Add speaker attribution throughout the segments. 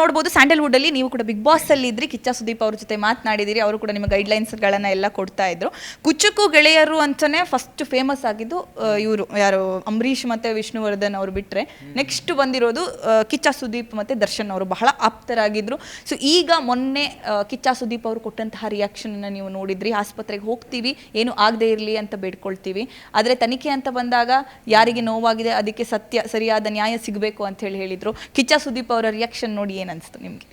Speaker 1: ನೋಡ್ಬೋದು ಸ್ಯಾಂಡಲ್ವುಡ್ ಅಲ್ಲಿ ನೀವು ಕೂಡ ಬಿಗ್ ಬಾಸ್ ಅಲ್ಲಿ ಇದ್ರಿ. ಕಿಚ್ಚ ಸುದೀಪ್ ಅವ್ರ ಜೊತೆ ಮಾತನಾಡಿದಿರಿ. ಅವರು ಕೂಡ ನಿಮ್ಮ ಗೈಡ್ಲೈನ್ಸ್ ಗಳನ್ನ ಎಲ್ಲ ಕೊಡ್ತಾ ಇದ್ರು. ಕುಚ್ಚುಕು ಗೆಳೆಯರು ಅಂತಾನೆ ಫಸ್ಟ್ ಫೇಮಸ್ ಆಗಿದ್ದು ಇವರು. ಯಾರು? ಅಂಬರೀಷ್ ಮತ್ತೆ ವಿಷ್ಣುವರ್ಧನ್ ಅವರು ಬಿಟ್ರೆ. ನೆಕ್ಸ್ಟ್ ಬಂದಿರೋದು ಕಿಚ್ಚ ಸುದೀಪ್ ಮತ್ತೆ ದರ್ಶನ್ ಅವರು. ಬಹಳ ಆಪ್ತರಾಗಿದ್ರು. ಸೊ ಈಗ ಮೊನ್ನೆ ಕಿಚ್ಚ ಸುದೀಪ್ ಅವರು ಕೊಟ್ಟಂತಹ ರಿಯಾಕ್ಷನ್ ನೀವು ನೋಡಿದ್ರಿ. ಆಸ್ಪತ್ರೆಗೆ ಹೋಗ್ತೀವಿ. ಏನು ಆಗದೆ ಇರಲಿ ಅಂತ ಬೇಡ್ಕೊಳ್ತೀವಿ. ಆದರೆ ತನಿಖೆ ಅಂತ ಬಂದಾಗ ಯಾರಿಗೆ ನೋವಾಗಿದೆ ಅದಕ್ಕೆ ಸತ್ಯ ಸರಿಯಾದ ನ್ಯಾಯ ಸಿಗಬೇಕು ಅಂತ ಹೇಳಿ ಹೇಳಿದ್ರು. ಕಿಚ್ಚ ಸುದೀಪ್ ಅವರ ರಿಯಾಕ್ಷನ್ ನೋಡಿ ಏನು ಅನಿಸ್ತು ನಿಮಗೆ?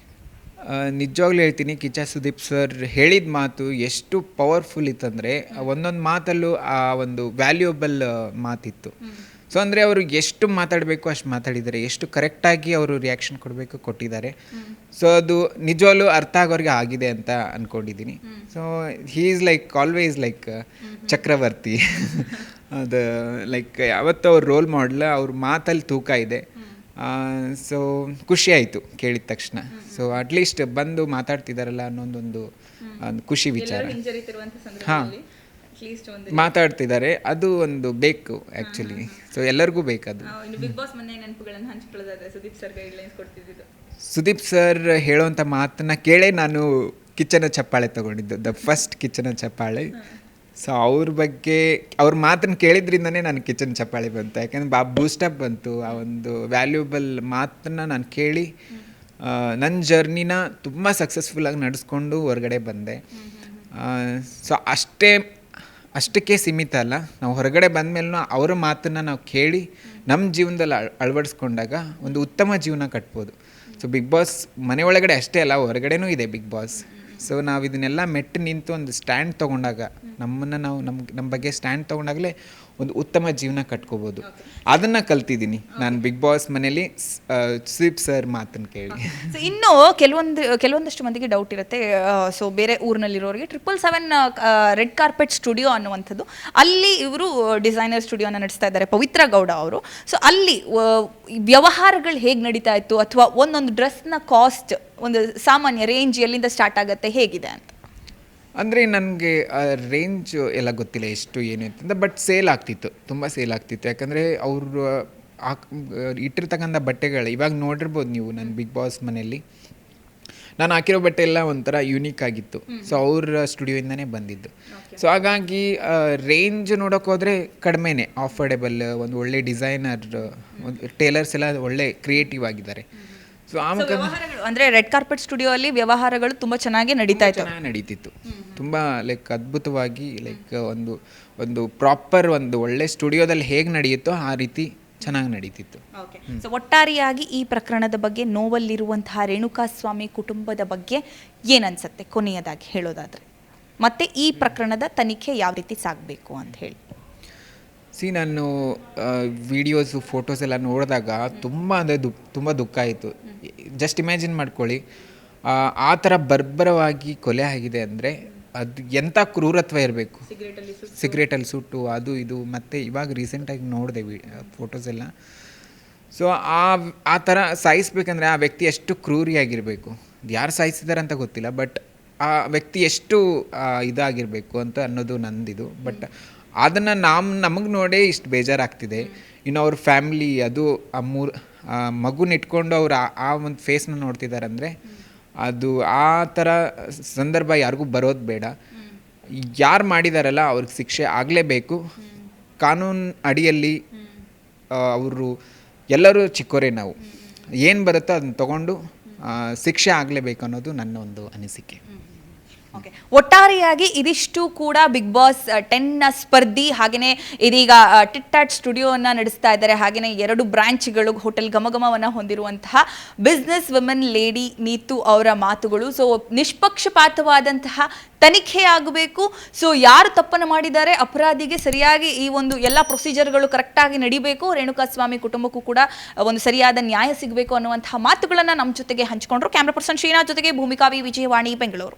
Speaker 2: ನಿಜವಾಗ್ಲೂ ಹೇಳ್ತೀನಿ ಕಿಚ್ಚ ಸುದೀಪ್ ಸರ್ ಹೇಳಿದ ಮಾತು ಎಷ್ಟು ಪವರ್ಫುಲ್ ಇತ್ತಂದರೆ ಒಂದೊಂದು ಮಾತಲ್ಲೂ ಆ ಒಂದು ವ್ಯಾಲ್ಯೂಯಬಲ್ ಮಾತಿತ್ತು. ಸೊ ಅಂದರೆ ಅವರು ಎಷ್ಟು ಮಾತಾಡಬೇಕು ಅಷ್ಟು ಮಾತಾಡಿದ್ದಾರೆ ಎಷ್ಟು ಕರೆಕ್ಟಾಗಿ ಅವರು ರಿಯಾಕ್ಷನ್ ಕೊಡಬೇಕು ಕೊಟ್ಟಿದ್ದಾರೆ. ಸೊ ಅದು ನಿಜವಾಗ್ಲೂ ಅರ್ಥ ಆಗೋರಿಗೆ ಆಗಿದೆ ಅಂತ ಅಂದ್ಕೊಂಡಿದ್ದೀನಿ so he is like always like ಚಕ್ರವರ್ತಿ. ಅದು ಲೈಕ್ ಯಾವತ್ತೂ ಅವ್ರ ರೋಲ್ ಮಾಡಲ್ ಅವ್ರ ಮಾತಲ್ಲಿ ತೂಕ ಇದೆ. ಸೊ ಖುಷಿ ಆಯಿತು ಕೇಳಿದ ತಕ್ಷಣ. ಸೊ ಅಟ್ಲೀಸ್ಟ್ ಬಂದು ಮಾತಾಡ್ತಿದ್ದಾರಲ್ಲ ಅನ್ನೋದೊಂದು ಒಂದು ಖುಷಿ ವಿಚಾರ. ಹಾಂ. ಮಾತಾಡ್ತಿದ್ದಾರೆ ಅದು ಒಂದು ಬೇಕು ಆ್ಯಕ್ಚುಲಿ ಸೊ ಎಲ್ಲರಿಗೂ ಬೇಕದು.
Speaker 1: ಸುದೀಪ್ ಸರ್
Speaker 2: ಹೇಳೋವಂಥ ಮಾತನ್ನ ಕೇಳೇ ನಾನು ಕಿಚನ ಚಪ್ಪಾಳೆ ತಗೊಂಡಿದ್ದು. ದ ಫಸ್ಟ್ ಕಿಚ್ಚನ ಚಪ್ಪಾಳೆ. ಸೊ ಅವ್ರ ಬಗ್ಗೆ ಅವ್ರ ಮಾತನ್ನ ಕೇಳಿದ್ರಿಂದನೇ ನಾನು ಕಿಚನ್ ಚಪ್ಪಾಳಿ ಬಂತು. ಯಾಕೆಂದ್ರೆ ಬಾ ಬೂಸ್ಟಪ್ ಬಂತು. ಆ ಒಂದು ವ್ಯಾಲ್ಯೂಬಲ್ ಮಾತನ್ನ ನಾನು ಕೇಳಿ ನನ್ನ ಜರ್ನಿನ ತುಂಬ ಸಕ್ಸಸ್ಫುಲ್ಲಾಗಿ ನಡೆಸ್ಕೊಂಡು ಹೊರಗಡೆ ಬಂದೆ. ಸೊ ಅಷ್ಟೇ, ಅಷ್ಟಕ್ಕೆ ಸೀಮಿತ ಅಲ್ಲ. ನಾವು ಹೊರಗಡೆ ಬಂದಮೇಲೂ ಅವರ ಮಾತನ್ನು ನಾವು ಕೇಳಿ ನಮ್ಮ ಜೀವನದಲ್ಲಿ ಅಳ್, ಅಳವಡಿಸ್ಕೊಂಡಾಗ ಒಂದು ಉತ್ತಮ ಜೀವನ ಕಟ್ಬೋದು. ಸೊ ಬಿಗ್ ಬಾಸ್ ಮನೆ ಒಳಗಡೆ ಅಷ್ಟೇ ಅಲ್ಲ, ಹೊರಗಡೆನೂ ಇದೆ ಬಿಗ್ ಬಾಸ್ ಸೊ ನಾವು ಇದನ್ನೆಲ್ಲ ಮೆಟ್ಟು ನಿಂತು ಒಂದು ಸ್ಟ್ಯಾಂಡ್ ತೊಗೊಂಡಾಗ, ನಮ್ಮನ್ನು ನಾವು ನಮ್ಮ ನಮ್ಮ ಬಗ್ಗೆ ಸ್ಟ್ಯಾಂಡ್ ತೊಗೊಂಡಾಗಲೇ ಒಂದು ಉತ್ತಮ ಜೀವನ ಕಟ್ಕೋಬೋದು. ಅದನ್ನು ಕಲ್ತಿದ್ದೀನಿ. ನಾನು ಬಿಗ್ ಬಾಸ್ ಮನೇಲಿ ಸ್ವೀಪ್ ಸರ್ ಮಾತನ್ನು ಕೇಳಿ.
Speaker 1: ಸೊ ಇನ್ನು ಕೆಲವೊಂದು ಕೆಲವೊಂದಷ್ಟು ಮಂದಿಗೆ ಡೌಟ್ ಇರುತ್ತೆ. ಸೊ ಬೇರೆ ಊರಿನಲ್ಲಿರೋರಿಗೆ triple seven red carpet studio ಅನ್ನುವಂಥದ್ದು. ಅಲ್ಲಿ ಇವರು ಡಿಸೈನರ್ ಸ್ಟುಡಿಯೋನ ನಡೆಸ್ತಾ ಇದ್ದಾರೆ ಪವಿತ್ರ ಗೌಡ ಅವರು. ಸೊ ಅಲ್ಲಿ ವ್ಯವಹಾರಗಳು ಹೇಗೆ ನಡೀತಾ ಇತ್ತು? ಅಥವಾ ಒಂದೊಂದು ಡ್ರೆಸ್ನ ಕಾಸ್ಟ್ ಒಂದು ಸಾಮಾನ್ಯ ರೇಂಜ್ ಎಲ್ಲಿಂದ ಸ್ಟಾರ್ಟ್ ಆಗುತ್ತೆ? ಹೇಗಿದೆ ಅಂತ.
Speaker 2: ಅಂದರೆ ನನಗೆ ರೇಂಜ್ ಎಲ್ಲ ಗೊತ್ತಿಲ್ಲ ಎಷ್ಟು ಏನು ಅಂತ ಬಟ್ ಸೇಲ್ ಆಗ್ತಿತ್ತು ತುಂಬ ಸೇಲ್ ಆಗ್ತಿತ್ತು. ಯಾಕಂದರೆ ಅವರು ಹಾಕ್ ಇಟ್ಟಿರ್ತಕ್ಕಂಥ ಬಟ್ಟೆಗಳು ಇವಾಗ ನೋಡಿರ್ಬೋದು ನೀವು ನನ್ನ ಬಿಗ್ ಬಾಸ್ ಮನೆಯಲ್ಲಿ. ನಾನು ಹಾಕಿರೋ ಬಟ್ಟೆ ಎಲ್ಲ ಒಂಥರ ಯೂನಿಕ್ ಆಗಿತ್ತು. ಸೊ ಅವ್ರ ಸ್ಟುಡಿಯೋಯಿಂದನೇ ಬಂದಿದ್ದು. ಸೊ ಹಾಗಾಗಿ ರೇಂಜ್ ನೋಡೋಕೆ ಹೋದರೆ ಕಡಿಮೆನೇ ಆಫರ್ಡೆಬಲ್ ಒಂದು ಒಳ್ಳೆ ಡಿಸೈನರ್ ಒಂದು ಟೇಲರ್ಸ್ ಎಲ್ಲ ಒಳ್ಳೆ ಕ್ರಿಯೇಟಿವ್ ಆಗಿದ್ದಾರೆ. ಸೊ ಆ ಮುಖ
Speaker 1: ವ್ಯವಹಾರಗಳು ಅಂದ್ರೆ ರೆಡ್ ಕಾರ್ಪೆಟ್ ಸ್ಟುಡಿಯೋ ಅಲ್ಲಿ ವ್ಯವಹಾರಗಳು ತುಂಬಾ ಚೆನ್ನಾಗಿ ನಡೀತಾ ಇತ್ತು.
Speaker 2: ಚೆನ್ನಾಗಿ ನಡೀತಿತ್ತು. ತುಂಬಾ ಲೈಕ್ ಅದ್ಭುತವಾಗಿ ಲೈಕ್ ಒಂದು ಒಂದು ಪ್ರಾಪರ್ ಒಂದು ಒಳ್ಳೆ ಸ್ಟುಡಿಯೋದಲ್ಲಿ ಹೇಗೆ ನಡೆಯುತ್ತೋ ಆ ರೀತಿ ಚೆನ್ನಾಗಿ ನಡೀತಿತ್ತು.
Speaker 1: ಸೊ ಒಟ್ಟಾರೆಯಾಗಿ ಈ ಪ್ರಕರಣದ ಬಗ್ಗೆ ನೋವಲ್ಲಿರುವಂತಹ ರೇಣುಕಾ ಸ್ವಾಮಿ ಕುಟುಂಬದ ಬಗ್ಗೆ ಏನನ್ಸುತ್ತೆ? ಕೊನೆಯದಾಗಿ ಹೇಳೋದಾದ್ರೆ. ಮತ್ತೆ ಈ ಪ್ರಕರಣದ ತನಿಖೆ ಯಾವ ರೀತಿ ಸಾಗಬೇಕು ಅಂತ ಹೇಳಿ.
Speaker 2: ಸಿ ನಾನು ವಿಡಿಯೋಸು ಫೋಟೋಸ್ ಎಲ್ಲ ನೋಡಿದಾಗ ತುಂಬ ಅಂದರೆ ದು ತುಂಬ ದುಃಖ ಆಯಿತು. ಜಸ್ಟ್ ಇಮ್ಯಾಜಿನ್ ಮಾಡ್ಕೊಳ್ಳಿ. ಆ, ಥರ ಬರ್ಬರವಾಗಿ ಕೊಲೆ ಆಗಿದೆ ಅಂದರೆ ಅದು ಎಂಥ ಕ್ರೂರತ್ವ ಇರಬೇಕು? ಸಿಗ್ರೇಟಲ್ಲಿ ಸುಟ್ಟು. ಅದು ಇದು ಮತ್ತು ಇವಾಗ ರೀಸೆಂಟಾಗಿ ನೋಡಿದೆ ವಿ ಫೋಟೋಸ್ ಎಲ್ಲ. ಸೊ ಆ ಆ ಥರ ಸಾಯಿಸ್ಬೇಕಂದ್ರೆ ಆ ವ್ಯಕ್ತಿ ಎಷ್ಟು ಕ್ರೂರಿಯಾಗಿರಬೇಕು? ಯಾರು ಸಾಯಿಸಿದ್ದಾರೆ ಅಂತ ಗೊತ್ತಿಲ್ಲ ಬಟ್ ಆ ವ್ಯಕ್ತಿ ಎಷ್ಟು ಇದಾಗಿರಬೇಕು ಅಂತ ಅನ್ನೋದು ನಂದಿದು. ಬಟ್ ಅದನ್ನು ನಾವು ನಮಗೆ ನೋಡೇ ಇಷ್ಟು ಬೇಜಾರಾಗ್ತಿದೆ. ಇನ್ನು ಅವ್ರ ಫ್ಯಾಮ್ಲಿ ಅದು ಆ ಮೂರು ಮಗುನ ಇಟ್ಕೊಂಡು ಅವ್ರು ಆ- ಒಂದು ಫೇಸ್ನ ನೋಡ್ತಿದ್ದಾರೆ ಅಂದರೆ ಅದು ಆ ಥರ ಸಂದರ್ಭ ಯಾರಿಗೂ ಬರೋದು ಬೇಡ. ಯಾರು ಮಾಡಿದಾರಲ್ಲ ಅವ್ರಿಗೆ ಶಿಕ್ಷೆ ಆಗಲೇಬೇಕು. ಕಾನೂನು ಅಡಿಯಲ್ಲಿ ಅವರು ಎಲ್ಲರೂ ಚಿಕ್ಕೋರೆ ನಾವು. ಏನು ಬರುತ್ತೋ ಅದನ್ನ ತಗೊಂಡು ಶಿಕ್ಷೆ ಆಗಲೇಬೇಕು ಅನ್ನೋದು ನನ್ನ ಒಂದು ಅನಿಸಿಕೆ.
Speaker 1: ಓಕೆ ಒಟ್ಟಾರೆಯಾಗಿ ಇದಿಷ್ಟು ಕೂಡ ಬಿಗ್ ಬಾಸ್ ಟೆನ್ ಸ್ಪರ್ಧಿ ಹಾಗೆಯೇ ಇದೀಗ ಟಿಟ್ಟಾಟ್ ಸ್ಟುಡಿಯೋನ ನಡೆಸ್ತಾ ಇದ್ದಾರೆ. ಹಾಗೆಯೇ ಎರಡು ಬ್ರಾಂಚ್ಗಳು ಹೋಟೆಲ್ ಘಮಘಮವನ್ನು ಹೊಂದಿರುವಂತಹ ಬಿಸ್ನೆಸ್ ವುಮೆನ್ ಲೇಡಿ ನೀತು ಅವರ ಮಾತುಗಳು. ಸೊ ನಿಷ್ಪಕ್ಷಪಾತವಾದಂತಹ ತನಿಖೆ ಆಗಬೇಕು. ಸೊ ಯಾರು ತಪ್ಪನ್ನು ಮಾಡಿದ್ದಾರೆ? ಅಪರಾಧಿಗೆ ಸರಿಯಾಗಿ ಈ ಒಂದು ಎಲ್ಲ ಪ್ರೊಸೀಜರ್ಗಳು ಕರೆಕ್ಟಾಗಿ ನಡಿಬೇಕು. ರೇಣುಕಾಸ್ವಾಮಿ ಕುಟುಂಬಕ್ಕೂ ಕೂಡ ಒಂದು ಸರಿಯಾದ ನ್ಯಾಯ ಸಿಗಬೇಕು ಅನ್ನುವಂತಹ ಮಾತುಗಳನ್ನು ನಮ್ಮ ಜೊತೆಗೆ ಹಂಚಿಕೊಂಡ್ರು. ಕ್ಯಾಮ್ರಾ ಪರ್ಸನ್ ಶ್ರೀನಾಥ್ ಜೊತೆಗೆ ಭೂಮಿಕಾ ವಿ. ವಿಜಯವಾಣಿ, ಬೆಂಗಳೂರು.